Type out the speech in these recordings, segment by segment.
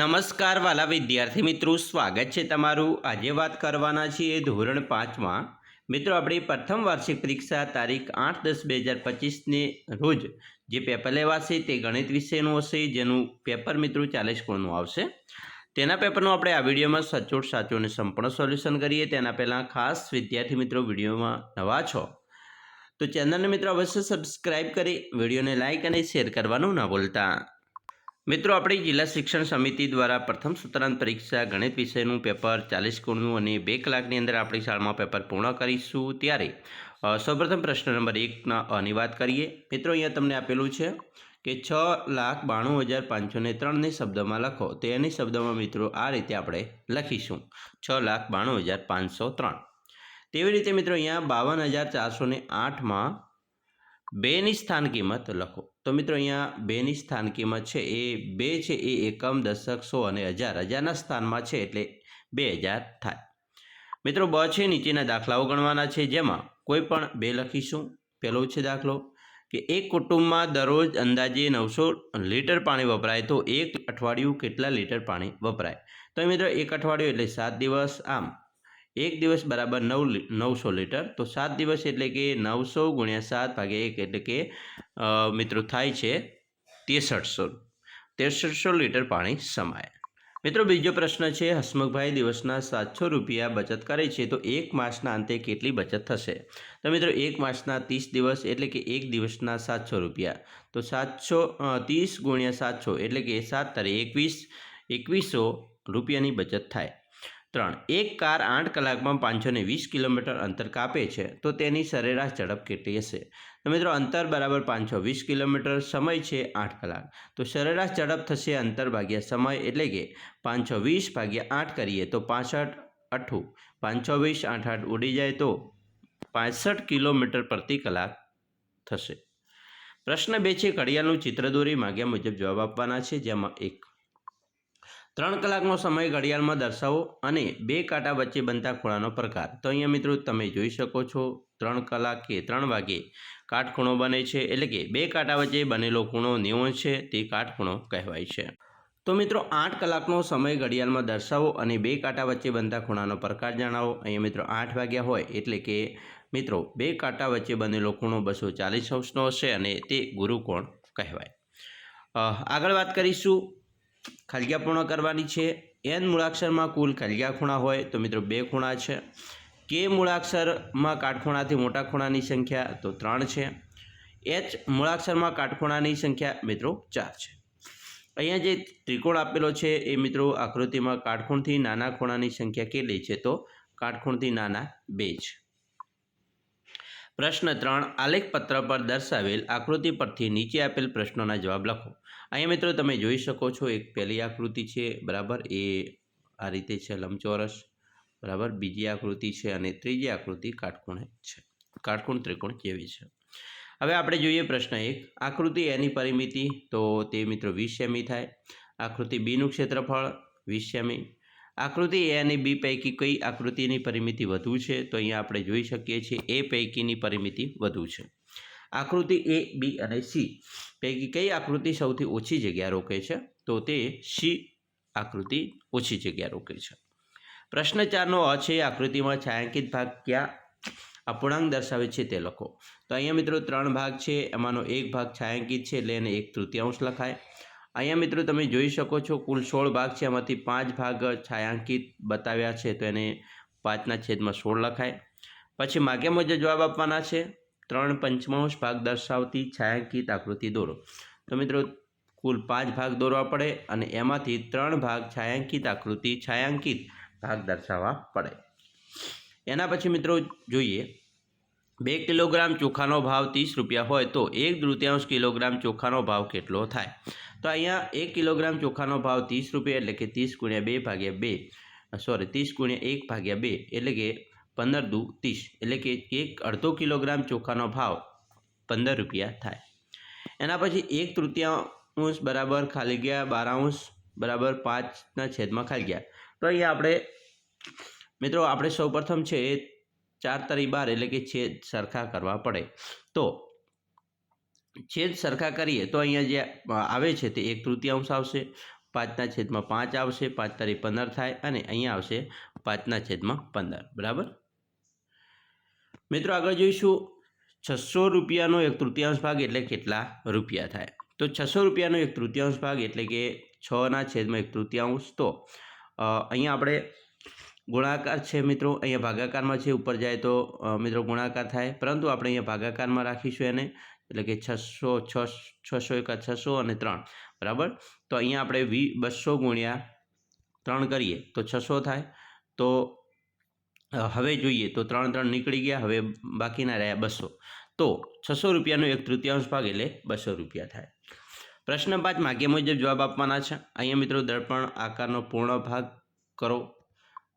નમસ્કાર વાલા વિદ્યાર્થી મિત્રો, સ્વાગત છે તમારું. આજે વાત કરવાના છીએ ધોરણ પાંચમાં. મિત્રો, આપણી પ્રથમ વાર્ષિક પરીક્ષા તારીખ આઠ દસ બે હજાર પચીસને રોજ જે પેપર લેવાશે તે ગણિત વિષયનું હશે, જેનું પેપર મિત્રો ચાલીસ ગુણનું આવશે. તેના પેપરનું આપણે આ વિડીયોમાં સચોટ, સાચું અને સંપૂર્ણ સોલ્યુશન કરીએ. તેના પહેલાં ખાસ વિદ્યાર્થી મિત્રો, વિડીયોમાં નવા છો, તો ચેનલને મિત્રો અવશ્ય સબસ્ક્રાઈબ કરી, વિડીયોને લાઇક અને શેર કરવાનું ના ભૂલતા. મિત્રો, આપણી જિલ્લા શિક્ષણ સમિતિ દ્વારા પ્રથમ સત્રાંત પરીક્ષા ગણિત વિષયનું પેપર ચાલીસ ગુણનું અને બે કલાકની અંદર આપણી શાળામાં પેપર પૂર્ણ કરીશું ત્યારે સૌપ્રથમ પ્રશ્ન નંબર એકના અની વાત કરીએ. મિત્રો, અહીંયા તમને આપેલું છે કે છ લાખ બાણું હજાર પાંચસો ને ત્રણને શબ્દમાં લખો. તો એની શબ્દમાં મિત્રો આ રીતે આપણે લખીશું. છ લાખ બાણું હજાર પાંચસો ત્રણ. તેવી રીતે મિત્રો, અહીંયા બાવન હજાર ચારસો ને આઠમાં બેની સ્થાન કિંમત લખો. તો મિત્રો અહીંયા બેની સ્થાન કિંમત છે એ બે છે, એ એકમ, દશક, સો અને હજાર. હજારના સ્થાનમાં છે એટલે બે હજાર થાય. મિત્રો બ છે, નીચેના દાખલાઓ ગણવાના છે. જેમાં કોઈ પણ બે લખીશું. પહેલો છે દાખલો કે એક કુટુંબમાં દરરોજ અંદાજે નવસો લીટર પાણી વપરાય તો એક અઠવાડિયું કેટલા લીટર પાણી વપરાય? તો મિત્રો એક અઠવાડિયું એટલે સાત દિવસ. આમ એક દિવસ બરાબર નવ નવસો લીટર. તો સાત દિવસ એટલે કે નવસો ગુણ્યા સાત ભાગ્યા એક એટલે કે મિત્રો, થાય છે તેસઠસો. તેસઠસો લીટર પાણી સમાય. મિત્રો, બીજો પ્રશ્ન છે, હસમુખભાઈ દિવસના સાતસો રૂપિયા બચત કરે છે તો એક માસના અંતે કેટલી બચત થશે? તો મિત્રો, એક માસના ત્રીસ દિવસ એટલે કે એક દિવસના સાતસો રૂપિયા. તો સાતસો ત્રીસ ગુણ્યા સાતસો એટલે કે સાત તારીખ એકવીસ, એકવીસો રૂપિયાની બચત થાય. ત્રણ. એક કાર આઠ કલાકમાં પાંચસો ને વીસ કિલોમીટર અંતર કાપે છે, તો તેની સરેરાશ ઝડપ કેટલી હશે? તો મિત્રો, અંતર બરાબર પાંચસો વીસ કિલોમીટર, સમય છે આઠ કલાક. તો સરેરાશ ઝડપ થશે અંતર ભાગ્યા સમય એટલે કે પાંચસો વીસ ભાગ્યા આઠ કરીએ તો પાસઠ અઠું પાંચસો વીસ આઠ આઠ ઉડી જાય તો પાસઠ કિલોમીટર પ્રતિ કલાક થશે. પ્રશ્ન બે છે, ઘડિયાળનું ચિત્ર દોરી માગ્યા મુજબ જવાબ આપવાના છે, જેમાં એક ત્રણ કલાકનો સમય ઘડિયાળમાં દર્શાવો અને બે કાંટા વચ્ચે બનતા ખૂણાનો પ્રકાર. તો અહીંયા મિત્રો તમે જોઈ શકો છો, ત્રણ કલાક કે ત્રણ વાગે કાટખૂણો બને છે, એટલે કે બે કાંટા વચ્ચે બનેલો ખૂણો નેવું છે, તે કાટખૂણો કહેવાય છે. તો મિત્રો આઠ કલાકનો સમય ઘડિયાળમાં દર્શાવો અને બે કાંટા વચ્ચે બનતા ખૂણાનો પ્રકાર જણાવો. અહીંયા મિત્રો આઠ વાગ્યા હોય, એટલે કે મિત્રો બે કાંટા વચ્ચે બનેલો ખૂણો બસો ચાલીસ અંશનો હશે અને તે ગુરુકોણ કહેવાય. આગળ વાત કરીશું. ખલગ્યા પૂર્ણ કરવાની છે. એન મૂળાક્ષરમાં કુલ ખલગ્યા ખૂણા હોય તો મિત્રો બે ખૂણા છે. કે મૂળાક્ષરમાં કાટખૂણાથી મોટા ખૂણાની સંખ્યા તો ત્રણ છે. એચ મૂળાક્ષરમાં કાટખૂણાની સંખ્યા મિત્રો ચાર છે. અહીંયા જે ત્રિકોણ આપેલો છે એ મિત્રો આકૃતિમાં કાટખૂણથી નાના ખૂણાની સંખ્યા કેટલી છે તો કાટખૂણથી નાના બે છે. પ્રશ્ન ત્રણ, આલેખપત્ર પર દર્શાવેલ આકૃતિ પરથી નીચે આપેલ પ્રશ્નોના જવાબ લખો. અહીંયા મિત્રો તમે જોઈ શકો છો, એક પહેલી આકૃતિ છે, બરાબર? એ આ રીતે છે, લંબચોરસ. બરાબર? બીજી આકૃતિ છે અને ત્રીજી આકૃતિ કાટકોણે છે. કાટકોણ ત્રિકોણ કેવી છે? હવે આપણે જોઈએ પ્રશ્ન એક. આકૃતિ એની પરિમિતિ, તો તે મિત્રો વીસ સેમી થાય. આકૃતિ બીનું ક્ષેત્રફળ વીસ સેમી આકૃતિ એ અને બી પૈકી કઈ આકૃતિની પરિમિતિ વધુ છે? તો અહીંયા આપણે જોઈ શકીએ છીએ એ પૈકીની પરિમિતિ વધુ છે. આકૃતિ એ બી અને સી પૈકી કઈ આકૃતિ સૌથી ઓછી જગ્યા રોકે છે? તો તે સી આકૃતિ ઓછી જગ્યા રોકે છે. પ્રશ્ન ચારનો અ છે આકૃતિમાં છાંયાંકિત ભાગ ક્યાં અપૂર્ણાંક દર્શાવે છે તે લખો. તો અહીંયા મિત્રો ત્રણ ભાગ છે, એમાંનો એક ભાગ છાંયાંકિત છે, એટલે એને એક તૃતીયાંશ લખાય. અહીંયા મિત્રો તમે જોઈ શકો છો, કુલ સોળ ભાગ છે. એમાંથી પાંચ ભાગ છાંયાંકિત બતાવ્યા છે, તો એને પાંચના છેદમાં સોળ લખાય. પછી માગ્યા મુજબ જવાબ આપવાના છે. ત્રણ પંચમાંશ ભાગ દર્શાવતી છાંયાંકિત આકૃતિ દોરો. તો મિત્રો, કુલ પાંચ ભાગ દોરવા પડે અને એમાંથી ત્રણ ભાગ છાંયાંકિત આકૃતિ છાંયાંકિત ભાગ દર્શાવવા પડે. એના પછી મિત્રો જોઈએ બે કિલોગ્રામ ચોખાનો ભાવ ત્રીસ રૂપિયા હોય તો એક તૃતીયાંશ કિલોગ્રામ ચોખાનો ભાવ કેટલો થાય? તો અહીંયા એક કિલોગ્રામ ચોખાનો ભાવ ત્રીસ રૂપિયા એટલે કે ત્રીસ ગુણ્યા બે ભાગ્યા બે સોરી ત્રીસ ગુણ્યા એક ભાગ્યા બે એટલે કે પંદર દુ ત્રીસ એટલે કે એક અડધો કિલોગ્રામ ચોખાનો ભાવ પંદર રૂપિયા થાય. એના પછી એક તૃતીયાંશ બરાબર ખાલી ગયા, બારાંશ બરાબર પાંચના છેદમાં ખાલી ગયા. તો અહીંયા આપણે મિત્રો, આપણે સૌપ્રથમ છે એ ચાર તરી બાર એટલે કે છેદ સરખા કરવા પડે. તો છેદ સરખા કરીએ તો અહીંયા જે આવે છે તે એક તૃતીયાંશ આવશે, પાંચના છેદમાં પાંચ આવશે પાંચ તારીખ પંદર થાય અને અહીંયા આવશે પાંચના છેદમાં પંદર. બરાબર? મિત્રો આગળ જોઈશું, છસો રૂપિયાનો એક તૃતીયાંશ ભાગ એટલે કેટલા રૂપિયા થાય? તો છસો રૂપિયાનો એક તૃતીયાંશ ભાગ એટલે કે છના છેદમાં એક તૃતીયાંશ. તો અહીંયા આપણે ગુણાકાર છે મિત્રો, અહીંયા ભાગાકારમાં છે, ઉપર જાય તો મિત્રો ગુણાકાર થાય. પરંતુ આપણે અહીંયા ભાગાકારમાં રાખીશું એને, એટલે કે છસો, છ, છસો એકા છસો અને ત્રણ. બરાબર? તો અહીંયા આપણે વી, બસો ગુણ્યા ત્રણ કરીએ, તો છસો થાય. તો હવે જોઈએ, તો ત્રણ ત્રણ નીકળી ગયા, હવે બાકીના રહ્યા બસો. તો, છસો રૂપિયાનો એક તૃતીયાંશ ભાગ એટલે બસો રૂપિયા થાય. પ્રશ્ન પાંચ માગ્યા મુજબ જવાબ આપવાના છે. અહીંયા મિત્રો દર્પણ આકારનો પૂર્ણ ભાગ કરો.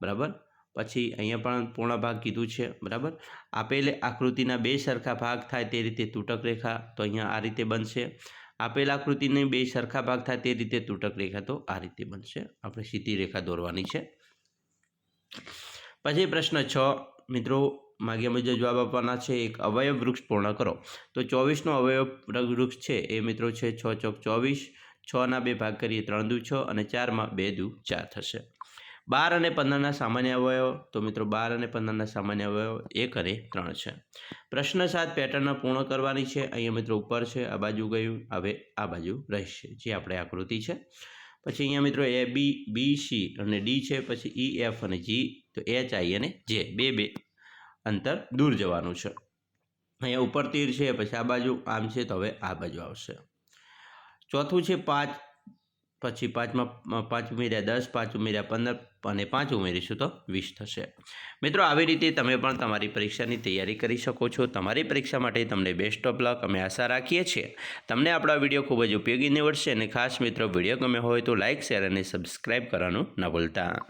બરાબર? પછી અહીંયા પણ પૂર્ણ ભાગ કીધું છે, બરાબર? આપેલ આકૃતિના બે સરખા ભાગ થાય તે રીતે તૂટક રેખા તો અહીંયા આ રીતે બનશે. આપેલ આકૃતિની બે સરખા ભાગ થાય તે રીતે તૂટક રેખા તો આ રીતે બનશે. આપણે સીધી રેખા દોરવાની છે. પછી પ્રશ્ન છ. મિત્રો, માગ્યા મુજબ જવાબ આપવાના છે, એક અવયવ વૃક્ષ પૂર્ણ કરો. તો ચોવીસનો અવયવ વૃક્ષ છે, એ મિત્રો છે છ ચોક ચોવીસ. છના બે ભાગ કરીએ, ત્રણ દુ છ અને ચારમાં બે દુ ચાર થશે. બાર અને પંદરના સામાન્ય અવયવ. તો મિત્રો, બાર અને પંદરના સામાન્ય અવયવ એક અને ત્રણ છે. પ્રશ્ન સાત પેટર્ન પૂર્ણ કરવાની છે. અહીંયા મિત્રો ઉપર છે, આ બાજુ ગયું. હવે આ બાજુ રહેશે, જે આપણે આકૃતિ છે. પછી અહીંયા મિત્રો એ, બી બી, સી અને ડી છે. પછી ઈ, એફ અને જી. તો એચ, આઈ અને જે, બે બે અંતર દૂર જવાનું છે. અહીંયા ઉપર તીર છે, પછી આ બાજુ આમ છે, તો હવે આ બાજુ આવશે. ચોથું છે, પાંચ. પછી પાંચમાં પાંચ ઉમેર્યા દસ, પાંચ ઉમેર્યા પંદર અને પાંચ ઉમેરીશું તો વીસ થશે. મિત્રો, આવી રીતે તમે પણ તમારી પરીક્ષાની તૈયારી કરી શકો છો. તમારી પરીક્ષા માટે તમને બેસ્ટ ઓફ લક અમે આશા રાખીએ છીએ. તમને આપણો વીડિયો ખૂબ જ ઉપયોગી નીવડશે અને ખાસ મિત્રો વીડિયો ગમે હોય તો લાઇક શેર અને સબસ્ક્રાઈબ કરવાનું ન ભૂલતા.